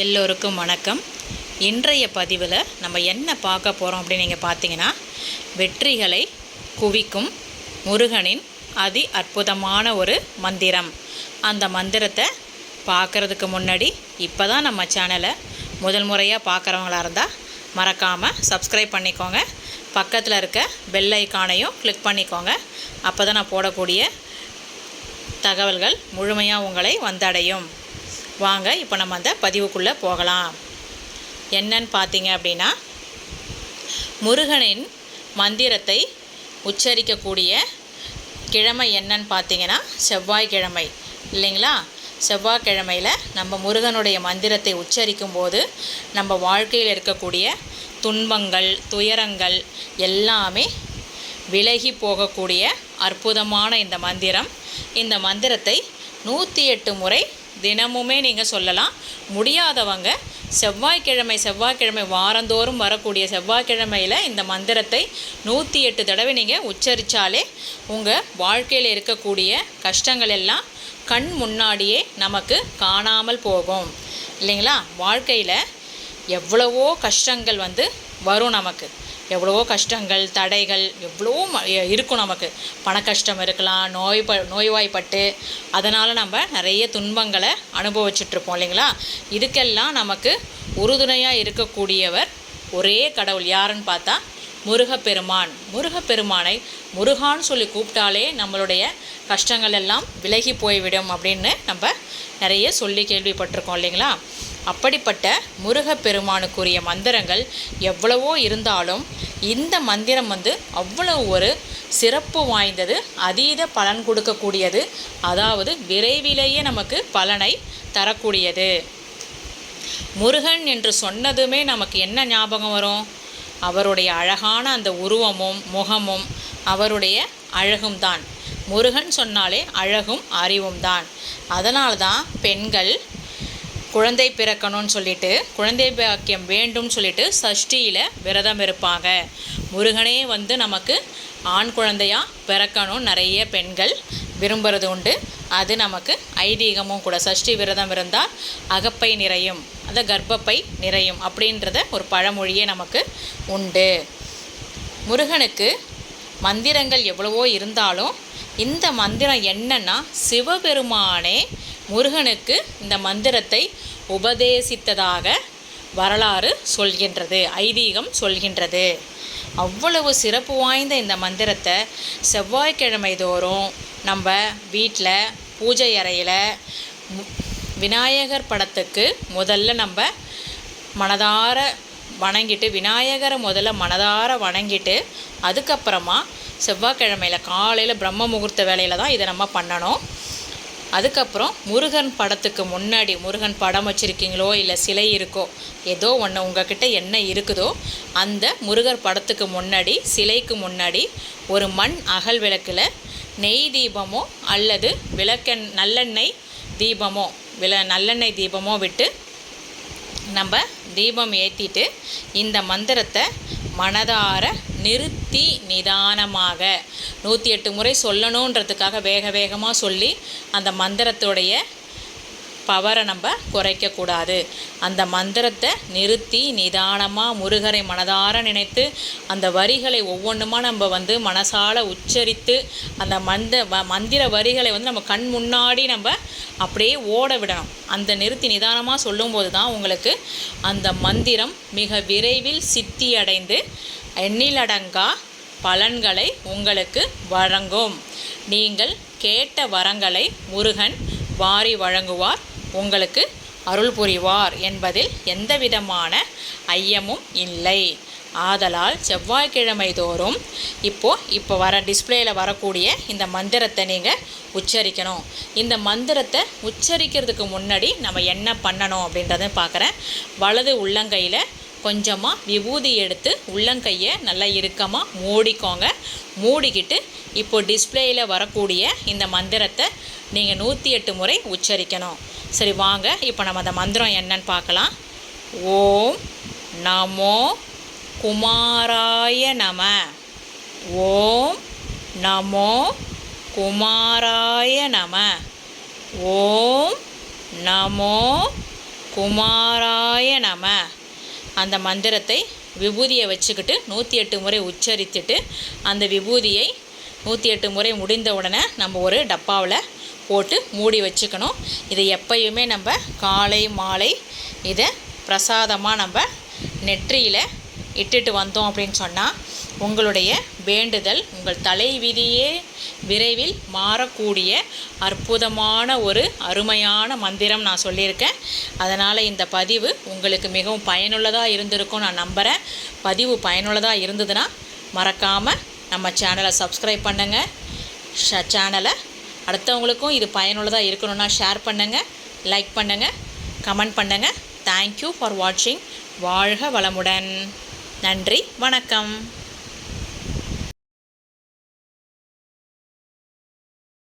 எல்லோருக்கும் வணக்கம். இன்றைய பதிவில் நம்ம என்ன பார்க்க போகிறோம் அப்படின்னு நீங்கள் பார்த்தீங்கன்னா வெற்றிகளை குவிக்கும் முருகனின் அதி அற்புதமான ஒரு மந்திரம். அந்த மந்திரத்தை பார்க்குறதுக்கு முன்னாடி இப்போ தான் நம்ம சேனலை முதல் முறையாக பார்க்குறவங்களா இருந்தால் மறக்காமல் சப்ஸ்கிரைப் பண்ணிக்கோங்க. பக்கத்தில் இருக்க பெல் ஐக்கானையும் கிளிக் பண்ணிக்கோங்க. அப்போ தான் நான் போடக்கூடிய தகவல்கள் முழுமையாக உங்களை வந்தடையும். வாங்க இப்போ நம்ம அந்த பதிவுக்குள்ளே போகலாம். என்னன்னு பார்த்தீங்க அப்படின்னா முருகனின் மந்திரத்தை உச்சரிக்கக்கூடிய கிழமை என்னன்னு பார்த்தீங்கன்னா செவ்வாய்க்கிழமை. இல்லைங்களா? செவ்வாய்க்கிழமையில் நம்ம முருகனுடைய மந்திரத்தை உச்சரிக்கும் போது நம்ம வாழ்க்கையில் இருக்கக்கூடிய துன்பங்கள் துயரங்கள் எல்லாமே விலகி போகக்கூடிய அற்புதமான இந்த மந்திரம். இந்த மந்திரத்தை நூற்றி எட்டு முறை தினமுமே நீங்கள் சொல்லலாம். முடியாதவங்க செவ்வாய்க்கிழமை செவ்வாய்க்கிழமை வாரந்தோறும் வரக்கூடிய செவ்வாய்க்கிழமையில் இந்த மந்திரத்தை நூற்றி எட்டு தடவை நீங்கள் உச்சரித்தாலே உங்கள் வாழ்க்கையில் இருக்கக்கூடிய கஷ்டங்கள் எல்லாம் கண் முன்னாடியே நமக்கு காணாமல் போகும். இல்லைங்களா? வாழ்க்கையில் எவ்வளவோ கஷ்டங்கள் வந்து வரும் நமக்கு. எவ்வளவோ கஷ்டங்கள் தடைகள் எவ்வளோ ம- இருக்கும் நமக்கு. பண கஷ்டம் இருக்கலாம் நோய் ப நோய்வாய்ப்பட்டு அதனால் நம்ம நிறைய துன்பங்களை அனுபவிச்சுட்ருப்போம் இல்லைங்களா? இதுக்கெல்லாம் நமக்கு உறுதுணையாக இருக்கக்கூடியவர் ஒரே கடவுள். யாருன்னு பார்த்தா முருகப்பெருமான். முருகப்பெருமானை முருகான்னு சொல்லி கூப்பிட்டாலே நம்மளுடைய கஷ்டங்கள் எல்லாம் விலகி போய்விடும் அப்படின்னு நம்ம நிறைய சொல்லி கேள்விப்பட்டிருக்கோம் இல்லைங்களா? அப்படிப்பட்ட முருகப்பெருமானுக்குரிய மந்திரங்கள் எவ்வளவோ இருந்தாலும் இந்த மந்திரம் வந்து அவ்வளவு ஒரு சிறப்பு வாய்ந்தது அதீத பலன் கொடுக்கக்கூடியது அதாவது விரைவிலேயே நமக்கு பலனை தரக்கூடியது. முருகன் என்று சொன்னதுமே நமக்கு என்ன ஞாபகம் வரும்? அவருடைய அழகான அந்த உருவமும் முகமும் அவருடைய அழகும் தான். முருகன் சொன்னாலே அழகும் அறிவும் தான். அதனால தான் பெண்கள் குழந்தை பிறக்கணும்னு சொல்லிட்டு குழந்தை பாக்கியம் வேண்டும்னு சொல்லிட்டு சஷ்டியில் விரதம் இருப்பாங்க. முருகனே வந்து நமக்கு ஆண் குழந்தையாக பிறக்கணும் நிறைய பெண்கள் விரும்புறது உண்டு. அது நமக்கு ஐதீகமும் கூட. சஷ்டி விரதம் இருந்தால் அகப்பை நிறையும். அந்த கர்ப்பப்பை நிறையும். அப்படின்றத ஒரு பழமொழியே நமக்கு உண்டு. முருகனுக்கு மந்திரங்கள் எவ்வளவோ இருந்தாலும் இந்த மந்திரம் என்னன்னா சிவபெருமானே முருகனுக்கு இந்த மந்திரத்தை உபதேசித்ததாக வரலாறு சொல்கின்றது. ஐதீகம் சொல்கின்றது. அவ்வளவு சிறப்பு வாய்ந்த இந்த மந்திரத்தை செவ்வாய்க்கிழமை தோறும் நம்ம வீட்டில் பூஜை அறையில் விநாயகர் படத்துக்கு முதல்ல நம்ம மனதார வணங்கிட்டு விநாயகரை முதல்ல மனதார வணங்கிட்டு அதுக்கப்புறமா செவ்வாய்க்கிழமையில் காலையில் பிரம்ம முகூர்த்த வேலையில் தான் இதை நம்ம பண்ணணும். அதுக்கப்புறம் முருகன் படத்துக்கு முன்னாடி முருகன் படம் வச்சுருக்கீங்களோ இல்லை சிலை இருக்கோ ஏதோ ஒன்று உங்ககிட்ட என்ன இருக்குதோ அந்த முருகர் படத்துக்கு முன்னாடி சிலைக்கு முன்னாடி ஒரு மண் அகல் விளக்கில் நெய் தீபமோ அல்லது விளக்கெண் நல்லெண்ணெய் தீபமோ வில நல்லெண்ணெய் தீபமோ விட்டு நம்ம தீபம் ஏற்றிட்டு இந்த மந்திரத்தை மனதார நிறுத்தி நிதானமாக நூற்றி எட்டு முறை சொல்லணுன்றதுக்காக வேக வேகமாக சொல்லி அந்த மந்திரத்துடைய பவரை நம்ம குறைக்கக்கூடாது. அந்த மந்திரத்தை நிறுத்தி நிதானமாக முருகரை மனதார நினைத்து அந்த வரிகளை ஒவ்வொன்றுமா நம்ம வந்து மனசால உச்சரித்து அந்த மந்த வ- மந்திர வரிகளை வந்து நம்ம கண் முன்னாடி நம்ம அப்படியே ஓட விடணும். அந்த நிறுத்தி நிதானமாக சொல்லும்போது தான் உங்களுக்கு அந்த மந்திரம் மிக விரைவில் சித்தியடைந்து எண்ணிலடங்கா பலன்களை உங்களுக்கு வழங்கும். நீங்கள் கேட்ட வரங்களை முருகன் வாரி வழங்குவார். உங்களுக்கு அருள் புரிவார் என்பதில் எந்தவிதமான ஐயமும் இல்லை. ஆதலால் செவ்வாய்க்கிழமை தோறும் இப்போ இப்போ வர டிஸ்ப்ளேயில் வரக்கூடிய இந்த மந்திரத்தை நீங்கள் உச்சரிக்கணும். இந்த மந்திரத்தை உச்சரிக்கிறதுக்கு முன்னாடி நம்ம என்ன பண்ணணும் அப்படின்றத பார்க்குறேன் வலது உள்ளங்கையில் கொஞ்சமாக விபூதி எடுத்து உள்ளங்கையை நல்லா இறுக்கமாக மூடிக்கோங்க. மூடிக்கிட்டு இப்போது டிஸ்ப்ளேயில் வரக்கூடிய இந்த மந்திரத்தை நீங்கள் நூற்றி எட்டு முறை உச்சரிக்கணும். சரி வாங்க. இப்போ நம்ம அந்த மந்திரம் என்னன்னு பார்க்கலாம். ஓம் நமோ குமாராய நம. ஓம் நமோ குமாராய நம. ஓம் நமோ குமாராய நம. அந்த மந்திரத்தை விபூதியை வச்சுக்கிட்டு நூற்றி எட்டு முறை உச்சரித்துட்டு அந்த விபூதியை நூற்றி எட்டு முறை முடிந்த உடனே நம்ம ஒரு டப்பாவில் போட்டு மூடி வச்சுக்கணும். இதை எப்பயுமே நம்ம காலை மாலை இதை பிரசாதமாக நம்ம நெற்றியில் இட்டுட்டு வந்தோம் அப்படின்னு சொன்னால் உங்களுடைய வேண்டுதல் உங்கள் தலைவிதியே விரைவில் மாறக்கூடிய அற்புதமான ஒரு அருமையான மந்திரம் நான் சொல்லியிருக்கேன். அதனால் இந்த பதிவு உங்களுக்கு மிகவும் பயனுள்ளதாக இருந்திருக்கும் நான் நம்புகிறேன் பதிவு பயனுள்ளதாக இருந்ததுன்னா மறக்காமல் நம்ம சேனலை சப்ஸ்கிரைப் பண்ணுங்கள் ஷ சேனலை அடுத்தவங்களுக்கும் இது பயனுள்ளதாக இருக்கணும்னா ஷேர் பண்ணுங்கள் லைக் பண்ணுங்கள் கமெண்ட் பண்ணுங்கள் தேங்க்யூ ஃபார் வாட்சிங் வாழ்க வளமுடன். நன்றி வணக்கம்.